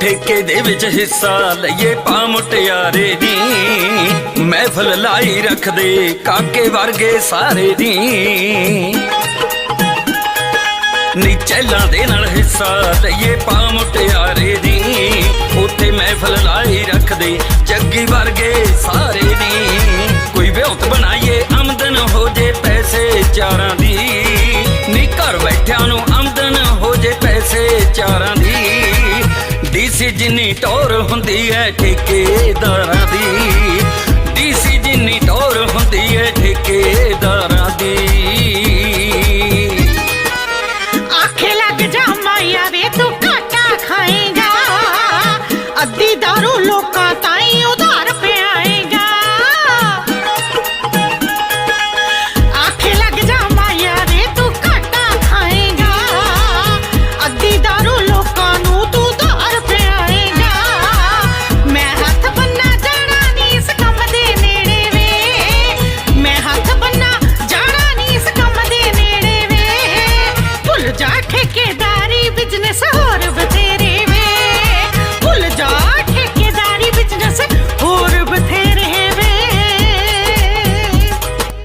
ਠੇਕੇ ਦੇ ਵਿੱਚ ਹਿੱਸਾ ਲਈਏ ਪਾ ਮੁਟਿਆਰੇ ਦੀ। ਮਹਿਫਲ ਲਾਈ ਰੱਖਦੇ ਕਾਕੇ ਵਰਗੇ ਸਾਰੇ ਦੀ। ਨੀ ਦੇ ਨਾਲ ਹਿੱਸਾ ਲਈਏ ਪਾ ਮੁਟਿਆਰੇ ਦੀ। ਉੱਥੇ ਮਹਿਫਲ ਲਾਈ ਰੱਖਦੇ ਜੱਗੀ ਵਰਗੇ ਸਾਰੇ ਦੀ। ਕੋਈ ਵਿਉਂਤ ਬਣਾਈਏ ਆਮਦਨ ਹੋ ਜੇ ਪੈਸੇ ਚਾਰਾਂ ਦੀ। ਨੀ ਘਰ ਬੈਠਿਆਂ ਨੂੰ ਆਮਦਨ ਹੋ ਜੇ ਪੈਸੇ ਚਾਰਾਂ ਦੀ। ਡੀਸੀ ਜਿੰਨੀ ਟੋਰ ਹੁੰਦੀ ਹੈ ਹੁੰਦੀ ਹੈ ਠੇਕੇਦਾਰਾਂ ਦੀ। ਵੇ ਤੂੰ ਘਾਟਾ ਖਾਏਗਾ। ਅੱਧੀ ਦਾਰੂ ਲੋਕ